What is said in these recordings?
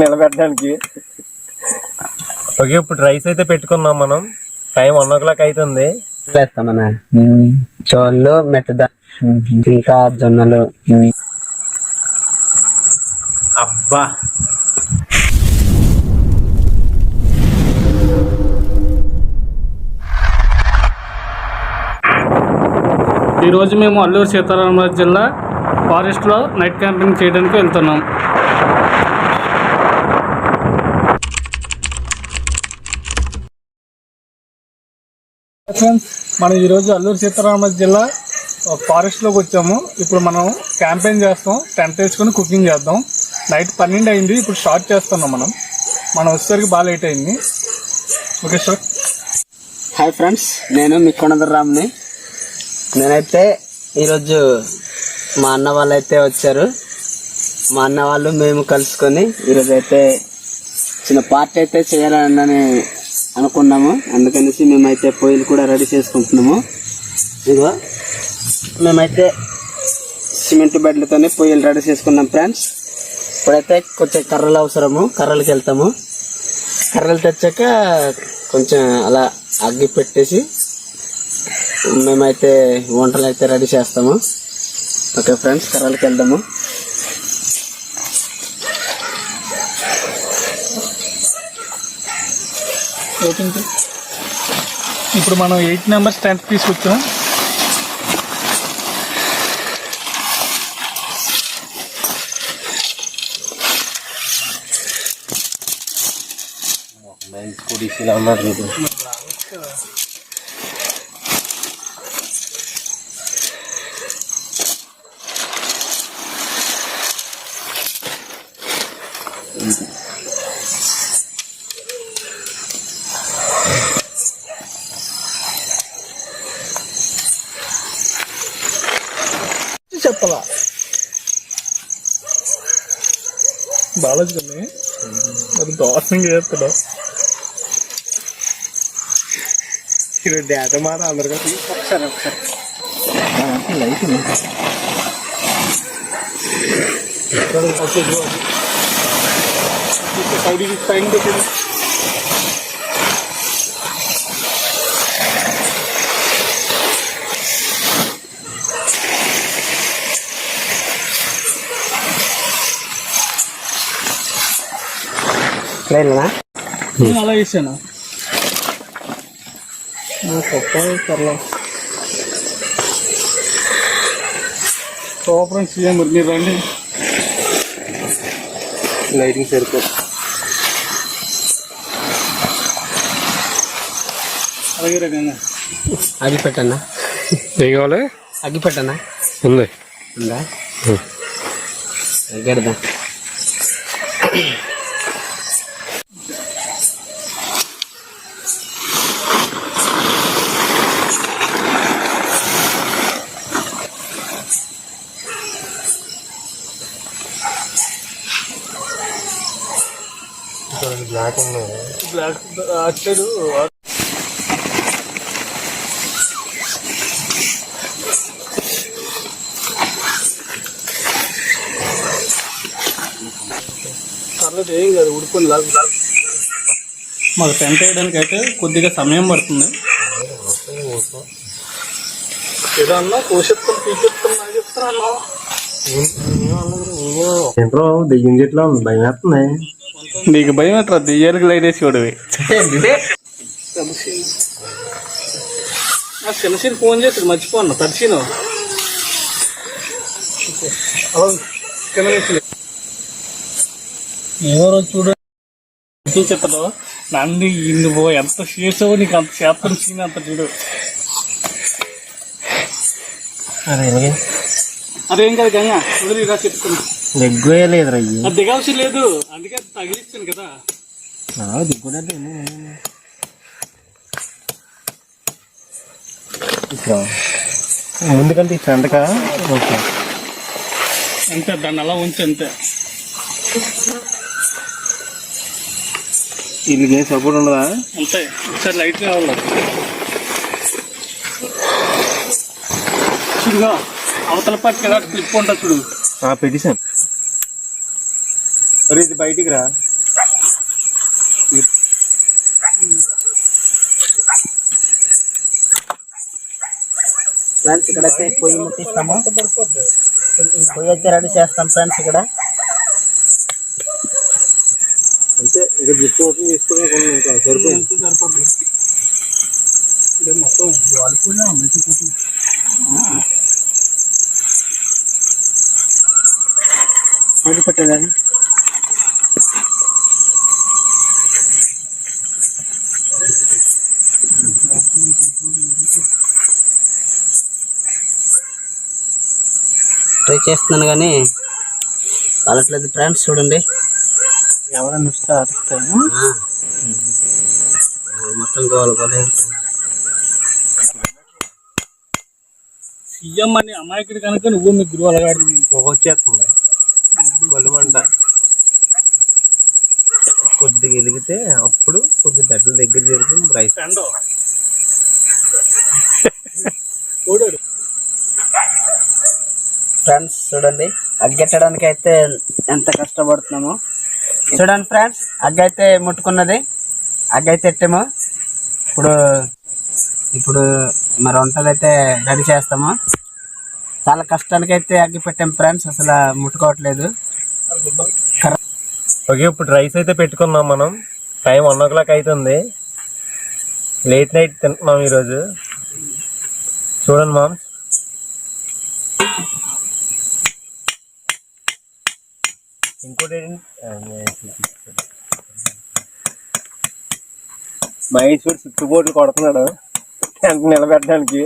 నిలబెట్టడానికి. ఓకే ఇప్పుడు రైస్ అయితే పెట్టుకున్నాం మనం. టైం వన్ ఓ క్లాక్ అవుతుంది వేస్తామన్నా చోళ్ళు మెత్తద ఇంకా జొన్నలు. అబ్బా. ఈరోజు మేము అల్లూరు సీతారామరాజు జిల్లా ఫారెస్ట్లో నైట్ క్యాంపింగ్ చేయడానికి వెళ్తున్నాం. ఫ్రెండ్స్ మనం ఈరోజు అల్లూరు సీతారామరాజు జిల్లా ఫారెస్ట్లోకి వచ్చాము. ఇప్పుడు మనం క్యాంపెయిన్ చేస్తాం. టెంట్ వేసుకొని కుకింగ్ చేద్దాం. నైట్ పన్నెండు అయింది. ఇప్పుడు స్టార్ట్ చేస్తున్నాం మనం. మనం వచ్చేసరికి బాగా లేట్ అయింది. ఓకే సార్ హాయ్ ఫ్రెండ్స్ నేను మీ కొనదరామ్ని నేనైతే ఈరోజు మా అన్న వాళ్ళు అయితే వచ్చారు. మా అన్న వాళ్ళు మేము కలుసుకొని ఈరోజు అయితే చిన్న పార్టీ అయితే చేయాలని అనుకున్నాము. అందుకనేసి మేమైతే పొయ్యిలు కూడా రెడీ చేసుకుంటున్నాము. ఇదిగో మేమైతే సిమెంట్ బెడ్లతోనే పొయ్యిలు రెడీ చేసుకున్నాం ఫ్రెండ్స్. ఇప్పుడైతే కొంచెం కర్రలు అవసరము కర్రలకి వెళ్తాము. కర్రలు తెచ్చాక కొంచెం అలా అగ్గి పెట్టేసి మేమైతే వంటలు అయితే రెడీ చేస్తాము. ఓకే ఫ్రెండ్స్ కర్రలకి వెళ్దాము. ఓకే ఇప్పుడు మనం ఎయిట్ నెంబర్స్ టెంట్ తీసుకొచ్చాం ఇలా ఉన్నారు చెప్పలా బాలాజీ కానీ మరి దారుణంగా చేస్తాడు. ఇక్కడ డేటా మాట అందరికీ ఒకసారి. ఒకసారి లైట్ సైడ్కి టైం పెట్టింది. వెళ్ళనా నేను అలా గొప్ప సర్లా. సూపర్ సీఎం మరి మీరు రండి. లైటింగ్ సరిపోదు. అలాగే రకంగా అగ్గి పెట్టన్నా? ఏం కావాలి? అగ్గి పెట్టన్నా? ఉంది. ఉందా? గడదా. బ్లాక్ ఉన్నాయి బ్లాక్ పర్లేదు ఏం కాదు ఉడుకుని లాగు మాకు టెంట్ వేయడానికి అయితే కొద్దిగా సమయం పడుతుంది పీకెత్తాం నాకు చెప్తాను ఏంట్రో దెయ్యం చెట్లో ఉంది భయం వేస్తుంది నీకు భయం ఎట్రా? దియ్యానికి లైట్ వేసి వాడివి. చిన్నసీని ఫోన్ చేసి మర్చిపోను తడిసిను. ఎవరో చూడు. చెప్పదు నన్ను పో ఎంత చేసావో నీకు అంత చేస్తాను సీన్ అంత చూడు. అదే అదేం కాదు గంగా వదిలి ఇలా చెప్తున్నా. దగ్గు లేదు రయ్యి దిగాల్సి లేదు. అందుకే అది తగిలిచ్చాను కదా. దిగ్గులేదు ముందుకంటే ఫ్రంట్క ఓకే. అంతే దాన్ని అలా ఉంచి అంతే. వీళ్ళకి ఏం సపోర్ట్ ఉండదా? అంతే ఒకసారి లైట్ కావాలి. చూడుగా అవతల పక్క కదా క్లిప్ ఉంటుంది చూడు. పెట్టేశాను మరి ఇది బయటికి రా. ఫ్రెండ్స్ ఇక్కడైతే పొయ్యి ముట్టిస్తాము. పొయ్యి అయితే రెడీ చేస్తాం ఫ్రెండ్స్ ఇక్కడ. అంటే ఇక జిప్పు ఓపెన్ చేసుకుని ఇంకా సరిపోయింది. మొత్తం వాలిపోయినా మెచ్చిపోతుంది అది పెట్టేదాన్ని. ట్రై చేస్తున్నాను కానీ కాలట్లేదు ఫ్రెండ్స్ చూడండి. ఎవరైనా వస్తే అరుస్తాను. మొత్తం గోల గోలే ఉంటుంది. సీఎం అని అమాయకుడు కనుక నువ్వు మీ గురువు అలగాడు పొగ వచ్చేస్తుంది కొలమంట కొద్దిగా వెలిగితే అప్పుడు కొద్ది బెడ్ల దగ్గర జరిగి రైస్. ఫ్రెండ్. ఓడాడు. ఫ్రెండ్స్ చూడండి. అగ్గెట్టడానికి అయితే ఎంత కష్టపడుతున్నామో. చూడండి ఫ్రెండ్స్ అగ్గైతే అయితే ముట్టుకున్నది. అగ్గైతే అయితే ఎట్టాము. ఇప్పుడు ఇప్పుడు మరి వంటలు అయితే రెడీ చేస్తాము. చాలా కష్టానికి అయితే అగ్గి పెట్టాము ఫ్రెండ్స్ అసలు ముట్టుకోవట్లేదు. ఓకే ఇప్పుడు రైస్ అయితే పెట్టుకున్నాం మనం. టైం వన్ ఓ క్లాక్ అవుతుంది. లేట్ నైట్ తింటున్నాం ఈరోజు. చూడండి మామ్స్. ఇంకోటి. మహేష్ కూడా చుట్టుపోట్లు కొడుతున్నాడు. టెంట్ నిలబెట్టడానికి.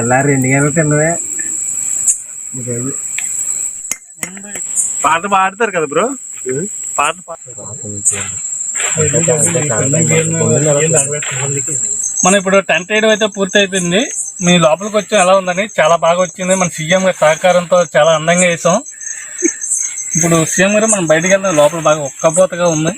ఎలా రెండు గంటలు తిన్నదే పాట పాడతారు కదా బ్రో? పాట మనం ఇప్పుడు టెంట్ వేయడం అయితే పూర్తి అయిపోయింది మీ లోపలికి వచ్చి. ఎలా ఉందని చాలా బాగా వచ్చింది. మన సీఎం గారి సహకారంతో చాలా అందంగా వేసాం ఇప్పుడు సీఎం గారు మనం బయటికి వెళ్ళిన లోపల బాగా ఒక్కపోతగా ఉంది.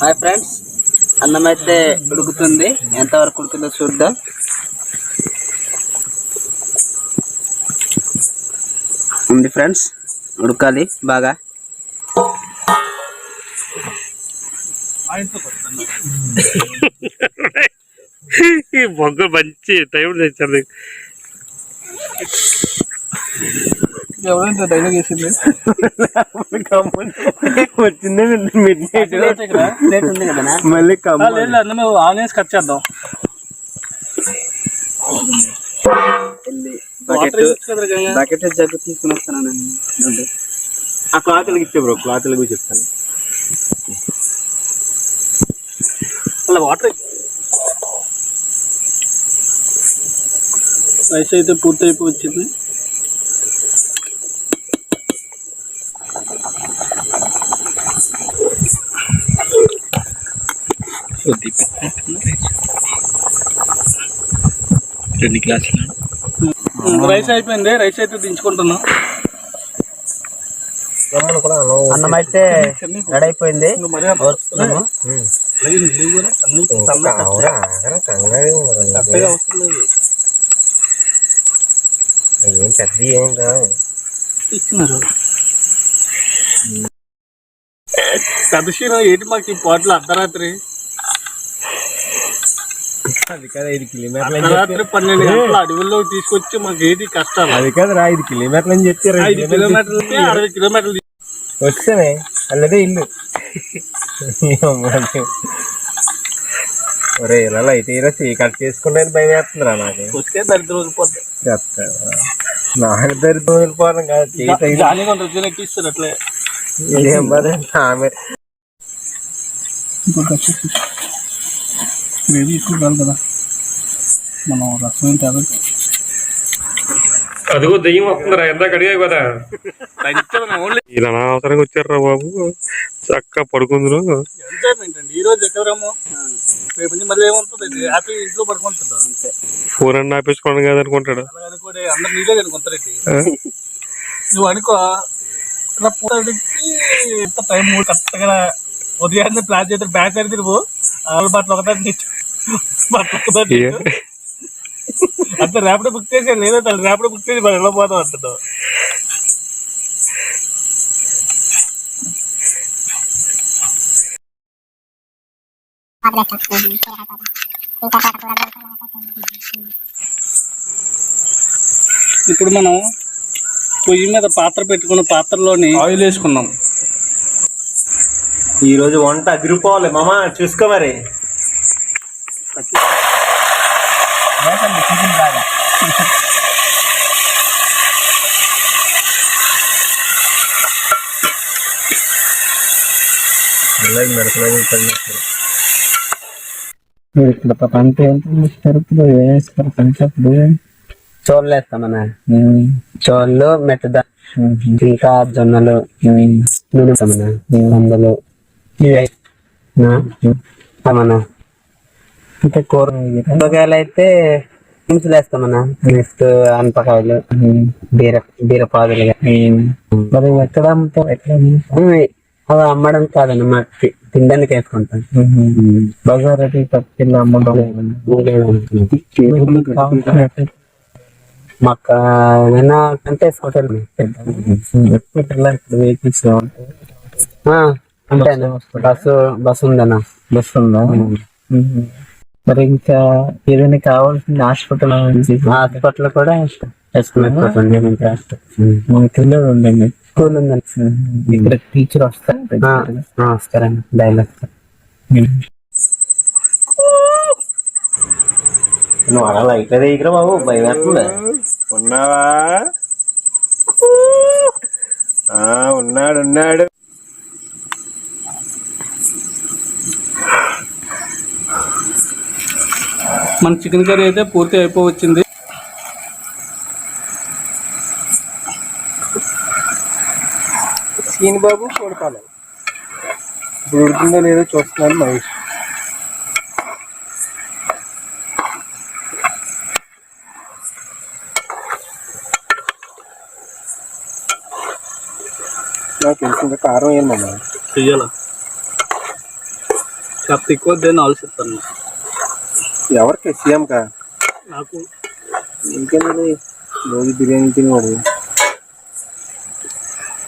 హాయ్ ఫ్రెండ్స్ అన్నం అయితే ఉడుకుతుంది. ఎంతవరకు ఉడుకుతుందో చూద్దాం. ఉంది ఫ్రెండ్స్. ఉడకాలి బాగా. బొగ్గ మంచి టైం తెచ్చారు ఎవరైతే డైలాగ్ వేసింది? వచ్చిందే మిడ్ నైట్ మళ్ళీ ఆనియన్స్ కట్ చేద్దాం. బకెట్. బకెట్ జగ్గు తీసుకుని ఆ క్లాత్లకి ఇచ్చే బ్రో క్లాత్లకి చెప్తాను. అలా వాటర్ రైస్ అయితే పూర్తి అయిపోయి వచ్చింది రెండు గ్లాసులు. రైస్ అయిపోయింది రైస్ అయితే దించుకుంటున్నాం. అన్నం అయితే రెడీ అయిపోయింది. ఏం పెద్ద ఏం కాదు. ఇచ్చినారు. పెద్ద క్షీరం ఏంటి మాకు ఈ పాటలు అర్ధరాత్రి? అది కదా ఐదు కిలోమీటర్లు అని అర్ధరాత్రి చెప్పి పన్నెండు గంటల అడవుల్లో తీసుకొచ్చి మాకు ఏది కష్టాలు అది కదరా ఐదు కిలోమీటర్లు అని చెప్పి ఇరవై ఐదు కిలోమీటర్లకి అరవై కిలోమీటర్లు వస్తేనే అల్లదే ఇల్లు. ఒరే ఇలా లైట్ ఇలా చేయి కట్ చేసుకునేది భయం వేస్తుందిరా నాకు. వస్తే దరిద్రం చెప్తా నాకు దరిద్రం వెళ్ళిపోవడం కాదు రుచిని ఎక్కిస్తారు అట్లే. ఏం బాధ ఆమె. గ్రేవీ ఎక్కువ కాదు. కదా మనం రసం ఏం కాదు అదిగో దెయ్యం వస్తుందిరా ఎంత కడిగా కదా. ఓన్లీ ఇలా అవసరంగా వచ్చారా బాబు. చక్కగా పడుకుందరు. ఎంజాయ్మెంట్ అండి. ఈ రోజు ఎక్కడేమో రేపు నుంచి మళ్ళీ ఏముంటుంది? హ్యాపీ ఇంట్లో అంతే. ఫోన్ అన్న ఆపేసుకోవడం కాదు అనుకుంటాడు. అందరు నువ్వు అనుకో ఇలా ఎంత టైం కరెక్ట్గా ఉదయాన్నే ప్లాన్ చేస్తే బ్యాక్ అయితే నువ్వు బట్టలు ఒకదాన్ని బట్టలు ఒకదాన్ని. అంతే ర్యాపిడో బుక్ చేసే లేదో తల్లి ర్యాపిడో బుక్ చేసి మనం వెళ్ళిపోతాం అంటున్నావు. ఇప్పుడు మనం పొయ్యి మీద పాత్ర పెట్టుకున్న పాత్రలోని ఆయిల్ వేసుకున్నాం ఈ రోజు వంట అదిరిపోవాలి. మామ చూసుకో మరి. ఇక్కడ పంట వేస్తారు? పంటప్పుడు చోళ్ళు వేస్తామన్నా చోళ్ళు మెత్తద ఇంకా జొన్నలు నూనెమన్నా మందులు మన అంటే కూర కూరగాయలు అయితే దినుసులు వేస్తామన్నా నెక్స్ట్ అనపకాయలు బీర బీరపాదులు మరి ఎక్కడ అమ్ముతావు? ఎక్కడ అవి అమ్మడం కాదన్న మా తినడానికి వేసుకుంటాం. బజార్ పట్టుకెళ్ళి అమ్మడం మాకు ఏదైనా అంటే వేసుకుంటారు వెహికల్స్ అంటే బస్సు. బస్సు ఉందన్నా బస్సు ఉందా మరి ఇంకా ఏదైనా కావాల్సింది హాస్పిటల్ హాస్పిటల్ కూడా పిల్లలు ఉండండి స్కూల్ ఉందండి ఇక్కడ టీచర్ వస్తారు. వస్తారండి. డైలీ వస్తారు. నువ్వు అలా లైట్ అదే ఇక్కడ బాబు ఉన్నావా? ఉన్నాడు ఉన్నాడు. మన చికెన్ కర్రీ అయితే పూర్తి అయిపోవచ్చింది. సీన్ బాబు చూడపాలి ఇప్పుడు ఉడుకుందో లేదో చూస్తున్నాను మహేష్. నాకు తెలిసింది కారం ఏందమ్మా చెయ్యాల? కాస్త ఎక్కువ దేన్ని ఆలోచిస్తాను ఎవరికి? సీఎం కా? నాకు. ఇంకేంది రోజు బిర్యానీ తినేవాడు.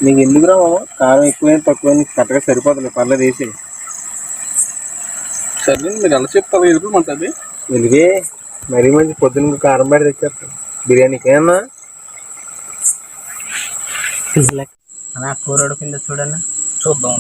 నీకు ఎందుకు రా మామ? కారం ఎక్కువైనా తక్కువ కరెక్ట్గా సరిపోతుంది పర్లేదు వేసి సరే మీరు ఎలా చెప్తారు ఎదురు ఉంటుంది ఎందుకే? మరీ మంచి పొద్దున్న కారం బయట తెచ్చేస్తాం. బిర్యానీకి ఏమన్నా అన్నా కూర ఉడికిందో చూడన్నా. చూద్దాం.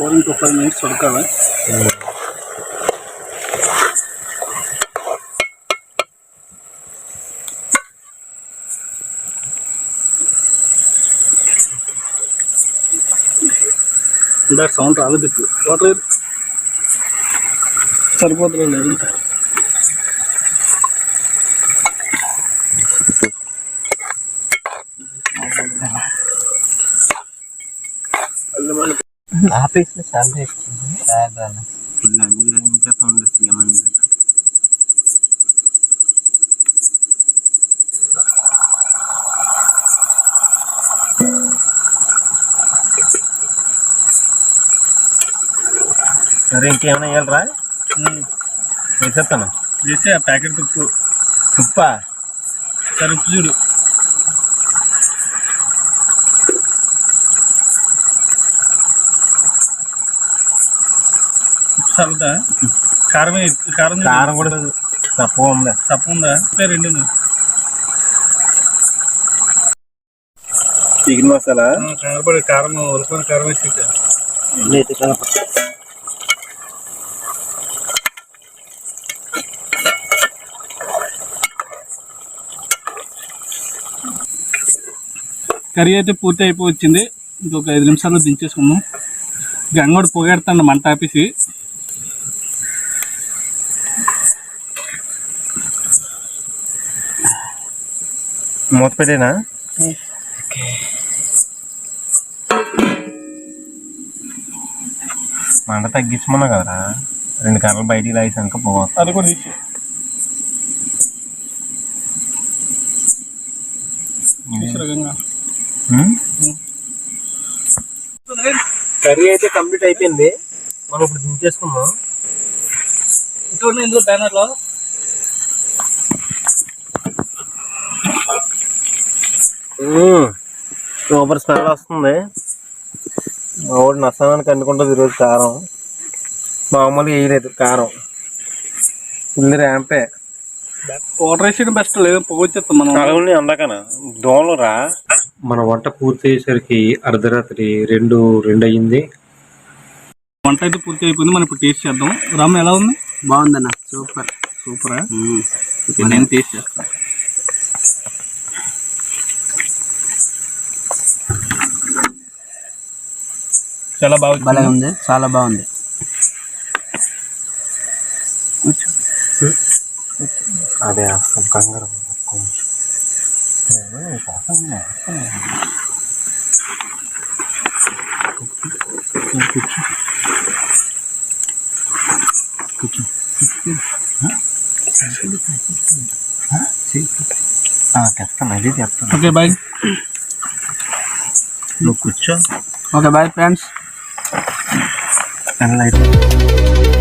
కూర ఇంకో పది మినిట్స్ ఉడకాలి. ఇందాక సౌండ్ రాలేదు. ఇప్పుడు వాటర్ సరిపోతుంది లేదు ఆఫీస్లో చాలా ఎక్కువ సరే ఇంకేమైనా వేయాలరా వేసేస్తాను వేసి ఆ ప్యాకెట్ ఉప్పు ఉప్పా సరే ఉప్పు చూడు. చల్లుతా? కారం కారం. కారం కూడా తక్కువ ఉంది? తప్పు ఉందా? రెండు. చికెన్ మసాలా? కనపడే కారం ఉరుకుని కారం వేసి కర్రీ అయితే పూర్తి అయిపోవచ్చింది ఇంకొక ఐదు నిమిషాల్లో దించేసుకుందాం. గంగోడు పొగెడతాను మంట ఆపేసి. మూత పెట్టేనా మంట తగ్గించమన్నా కదరా. రెండు కర్రలు బయటికి లాగేసాక పోవచ్చు అది కూడా తీసి. కర్రీ అయితే కంప్లీట్ అయిపోయింది. మనం ఇప్పుడు దించేసుకుందాం చూడండి ఇందులో బ్యానర్లో. సూపర్ స్మెల్ వస్తుంది. ఒకటి నస్తానికి అనుకుంటుంది ఈరోజు కారం. మామూలుగా వేయలేదు కారం. ఫుల్ ర్యాంపే. వాటర్ వేసేయడం బెస్ట్ లేదు పొగ వచ్చేస్తాం మనం. అలాగే అందాకనా? దోమలు రా. మన వంట పూర్తి అయ్యేసరికి అర్ధరాత్రి రెండు రెండు అయ్యింది. వంట అయితే పూర్తి అయిపోయింది మనం ఇప్పుడు టేస్ట్ చేద్దాం. రామ్ ఎలా ఉంది? బాగుందన్న సూపర్ సూపర్? నేను టేస్ట్ చేస్తాను. చాలా బాగా భలే వచ్చింది. ఉంది చాలా బాగుంది. అదే అసలు కంగారు. తెస్తాను అది తెస్తాను ఓకే బాయ్ నువ్వు కూర్చో. Okay bye friends and later.